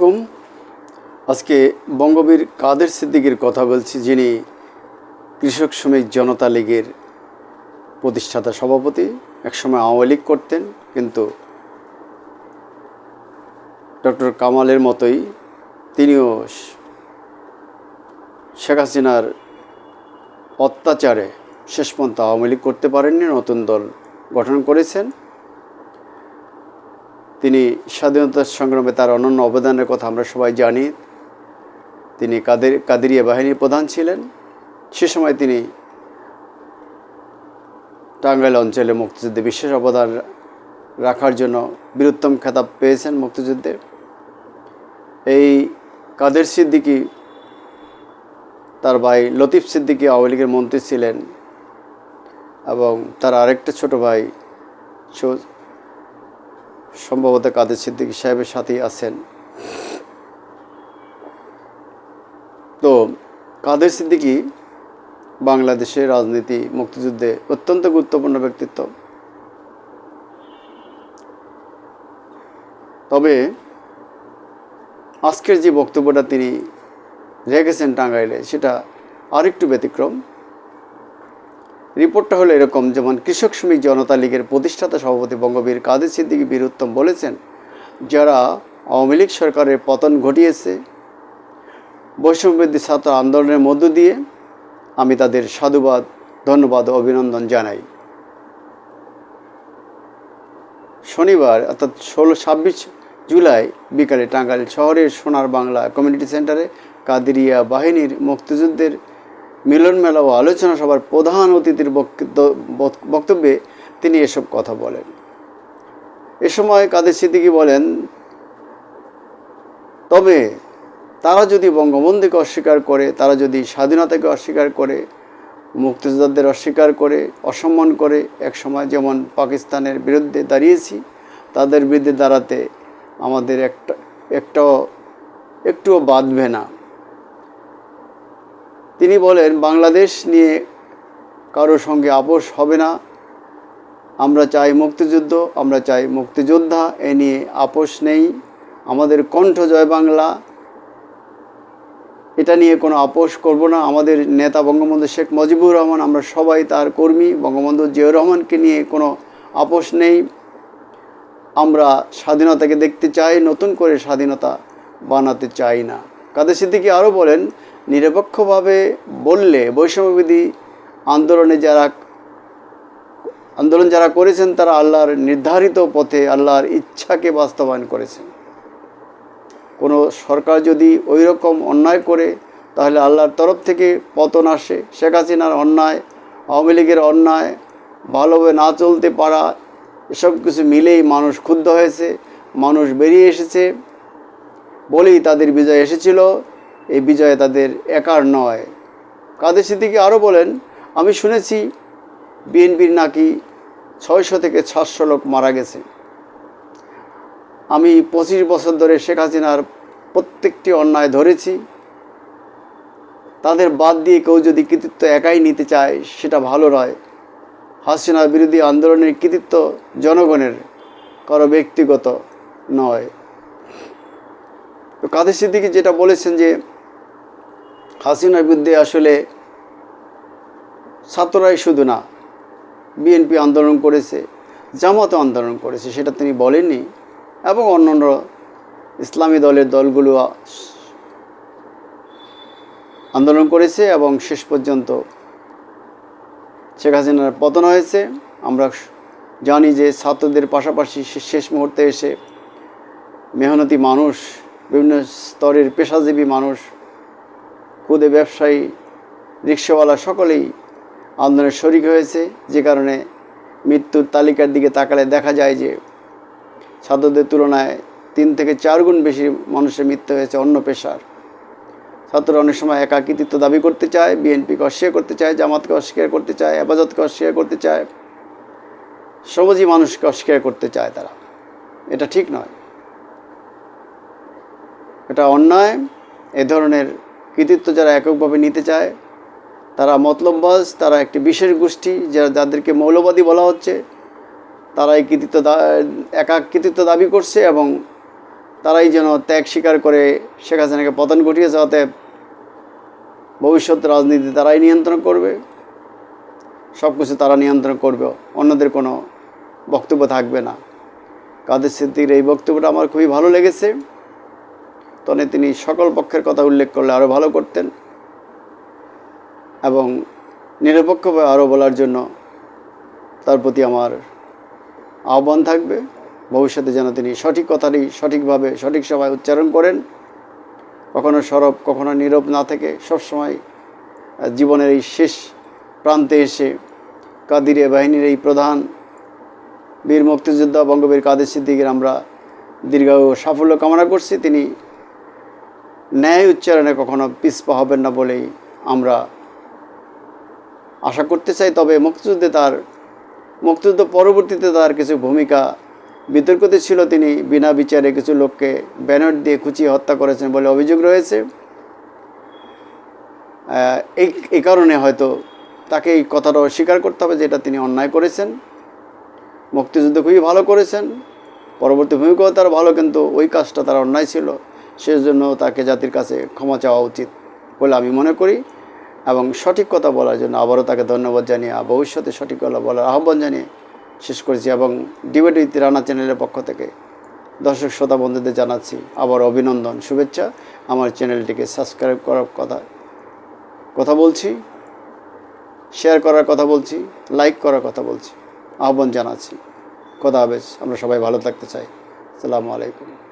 আলাইকুম। আজকে বঙ্গবীর কাদের সিদ্দিকীর কথা বলছি, যিনি কৃষক শ্রমিক জনতা লীগের প্রতিষ্ঠাতা সভাপতি, একসময় আওয়ামী লীগ করতেন, কিন্তু ডক্টর কামালের মতোই তিনিও শেখ হাসিনার অত্যাচারে শেষ পর্যন্ত আওয়ামী লীগ করতে পারেননি, নতুন দল গঠন করেছেন। তিনি স্বাধীনতা সংগ্রামে তার অনন্য অবদানের কথা আমরা সবাই জানি। তিনি কাদের, কাদেরিয়া বাহিনীর প্রধান ছিলেন। সে সময় তিনি টাঙ্গাইল অঞ্চলে মুক্তিযুদ্ধে বিশেষ অবদান রাখার জন্য বীরুত্তম খেতাব পেয়েছেন মুক্তিযুদ্ধে। এই কাদের সিদ্দিকী তার ভাই লতিফ সিদ্দিকী আওয়ামী লীগের মন্ত্রী ছিলেন এবং তার আরেকটা ছোট ভাই সম্ভবত কাদের সিদ্দিকী সাহেবের সাথেই আছেন। তো কাদের সিদ্দিকী বাংলাদেশের রাজনীতি, মুক্তিযুদ্ধে অত্যন্ত গুরুত্বপূর্ণ ব্যক্তিত্ব। তবে আজকের যে বক্তব্যটা তিনি রেখেছেন টাঙ্গাইলে, সেটা আরেকটু ব্যতিক্রম। রিপোর্টটা হলো এরকম, যেমন কৃষক শ্রমিক জনতা লীগের প্রতিষ্ঠাতা সভাপতি বঙ্গবীর কাদের সিদ্দিকী বীরুত্তম বলেছেন, যারা আওয়ামী লীগ সরকারের পতন ঘটিয়েছে বৈষম্যবিদ্যী ছাত্র আন্দোলনের মধ্য দিয়ে আমি তাদের সাধুবাদ, ধন্যবাদ ও অভিনন্দন জানাই। শনিবার, অর্থাৎ ষোলো ছাব্বিশ জুলাই বিকালে টাঙ্গাইল শহরের সোনার বাংলা কমিউনিটি সেন্টারে কাদিরিয়া বাহিনীর মুক্তিযুদ্ধের মিলন মেলা ও আলোচনা সভার প্রধান অতিথির বক্তব্যে তিনি এসব কথা বলেন। এ সময় কাদের সিদ্দিকী বলেন, তবে তারা যদি বঙ্গবন্ধুকে অস্বীকার করে, তারা যদি স্বাধীনতাকে অস্বীকার করে, মুক্তিযোদ্ধাদের অস্বীকার করে, অসম্মান করে, এক সময় যেমন পাকিস্তানের বিরুদ্ধে দাঁড়িয়েছি, তাদের বিরুদ্ধে দাঁড়াতে আমাদের একটা, একটাও, একটুও বাঁধবে না। তিনি বলেন, বাংলাদেশ নিয়ে কারোর সঙ্গে আপোষ হবে না। আমরা চাই মুক্তিযুদ্ধ, আমরা চাই মুক্তিযোদ্ধা, এ নিয়ে আপোষ নেই। আমাদের কণ্ঠ জয় বাংলা। এটা নিয়ে কোনো আপোষ করব না। আমাদের নেতা বঙ্গবন্ধু শেখ মুজিবুর রহমান, আমরা সবাই তার কর্মী। বঙ্গবন্ধু জিয়াউর রহমানকে নিয়ে কোনো আপোষ নেই। আমরা স্বাধীনতাকে দেখতে চাই, নতুন করে স্বাধীনতা বানাতে চাই না। কাদের সিদ্দিকি আরও বলেন নিরপেক্ষভাবে বললে বৈষম্যবিধি আন্দোলনে যারা আন্দোলন যারা করেছেন, তারা আল্লাহর নির্ধারিত পথে আল্লাহর ইচ্ছাকে বাস্তবায়ন করেছেন। কোনো সরকার যদি ওই রকম অন্যায় করে, তাহলে আল্লাহর তরফ থেকে পতন আসে। শেখ হাসিনার অন্যায়, আওয়ামী লীগের অন্যায়, ভালোভাবে না চলতে পারা, এসব কিছু মিলেই মানুষ ক্ষুব্ধ হয়েছে, মানুষ বেরিয়ে এসেছে। বলেই তাদের বিজয় এসেছিল। এই বিজয় তাদের একার নয়। কাদের সিদ্দিকি আরও বলেন, আমি শুনেছি বিএনপির নাকি ছয়শো থেকে সাতশো লোক মারা গেছে। আমি পঁচিশ বছর ধরে শেখ হাসিনার প্রত্যেকটি অন্যায় ধরেছি। তাদের বাদ দিয়ে কেউ যদি কৃতিত্ব একাই নিতে চায়, সেটা ভালো নয়। হাসিনার বিরোধী আন্দোলনের কৃতিত্ব জনগণের, কারও ব্যক্তিগত নয়। তো কাদের সিদ্দিকি যেটা বলেছেন যে হাসিনার বিরুদ্ধে আসলে ছাত্ররাই শুধু না, বিএনপি আন্দোলন করেছে জামাতও আন্দোলন করেছে, সেটা তিনি বলেননি এবং অন্যান্য ইসলামী দলের দলগুলো আন্দোলন করেছে এবং শেষ পর্যন্ত শেখ হাসিনার পতন হয়েছে। আমরা জানি যে ছাত্রদের পাশাপাশি শেষ মুহূর্তে এসে মেহনতি মানুষ, বিভিন্ন স্তরের পেশাজীবী মানুষ খুদে ব্যবসায়ী, রিক্সাওয়ালা সকলেই আন্দোলনের শরিক হয়েছে। যে কারণে মৃত্যুর তালিকার দিকে তাকালে দেখা যায় যে ছাত্রদের তুলনায় তিন থেকে চার গুণ বেশি মানুষের মৃত্যু হয়েছে অন্য পেশার। ছাত্ররা অনেক সময় একা কৃতিত্ব দাবি করতে চায়, বিএনপিকে অস্বীকার করতে চায়, জামাতকে অস্বীকার করতে চায় হেফাজতকে অস্বীকার করতে চায় সমাজী মানুষকে অস্বীকার করতে চায় তারা। এটা ঠিক নয়। এটা অন্যায়, এ ধরনের কৃতিত্ব যারা এককভাবে নিতে চায়, তারা মতলববাজ, তারা একটি বিশেষ গোষ্ঠী, যারা যাদেরকে মৌলবাদী বলা হচ্ছে তারা এই কৃতিত্ব একা কৃতিত্ব দাবি করছে এবং তারাই যেন ত্যাগ স্বীকার করে শেখ হাসিনাকে পতন ঘটিয়েছে, অতএব ভবিষ্যৎ রাজনীতি তারাই নিয়ন্ত্রণ করবে সব কিছু তারা নিয়ন্ত্রণ করবে, অন্যদের কোনো বক্তব্য থাকবে না। কাদের সিদ্দিকির এই বক্তব্যটা আমার খুবই ভালো লেগেছে। তবে তিনি সকল পক্ষের কথা উল্লেখ করলে আরও ভালো করতেন এবং নিরপেক্ষভাবে আরও বলার জন্য তার প্রতি আমার আহ্বান থাকবে। ভবিষ্যতে যেন তিনি সঠিক কথাটি সঠিকভাবে, সঠিক সময় উচ্চারণ করেন। কখনো সরব, কখনো নীরব না থেকে সবসময় জীবনের এই শেষ প্রান্তে এসে কাদিরিয়া বাহিনীর এই প্রধান বীর মুক্তিযোদ্ধা বঙ্গবীর কাদের সিদ্দিকের আমরা দীর্ঘ সাফল্য কামনা করছি। তিনি ন্যায় উচ্চারণে কখনো পিছপা হবেন না বলেই আমরা আশা করতে চাই, তবে মুক্তিযুদ্ধে তার, মুক্তিযুদ্ধ পরবর্তীতে তার কিছু ভূমিকা বিতর্কিত ছিল। তিনি বিনা বিচারে কিছু লোককে ব্যানার দিয়ে খুঁচিয়ে হত্যা করেছেন বলে অভিযোগ রয়েছে। এই এই কারণে হয়তো তাকে এই কথাটা স্বীকার করতে হবে যেটা তিনি অন্যায় করেছেন। মুক্তিযুদ্ধ খুবই ভালো করেছেন। পরবর্তী ভূমিকাও তার ভালো, কিন্তু ওই কাজটা তার অন্যায় ছিল। সেজন্য তাকে জাতির কাছে ক্ষমা চাওয়া উচিত বলে আমি মনে করি এবং সঠিক কথা বলার জন্য আবারও তাকে ধন্যবাদ জানিয়ে ভবিষ্যতে সঠিক কথা বলার আহ্বান জানিয়ে শেষ করেছি এবং ডিবেট উইথ রানা চ্যানেলের পক্ষ থেকে দর্শক শ্রোতা বন্ধুদের জানাচ্ছি আবার অভিনন্দন, শুভেচ্ছা। আমার চ্যানেলটিকে সাবস্ক্রাইব করার কথা কথা বলছি শেয়ার করার কথা বলছি লাইক করার কথা বলছি, আহ্বান জানাচ্ছি। কথা হবে, আমরা সবাই ভালো থাকতে চাই। আসসালামু আলাইকুম।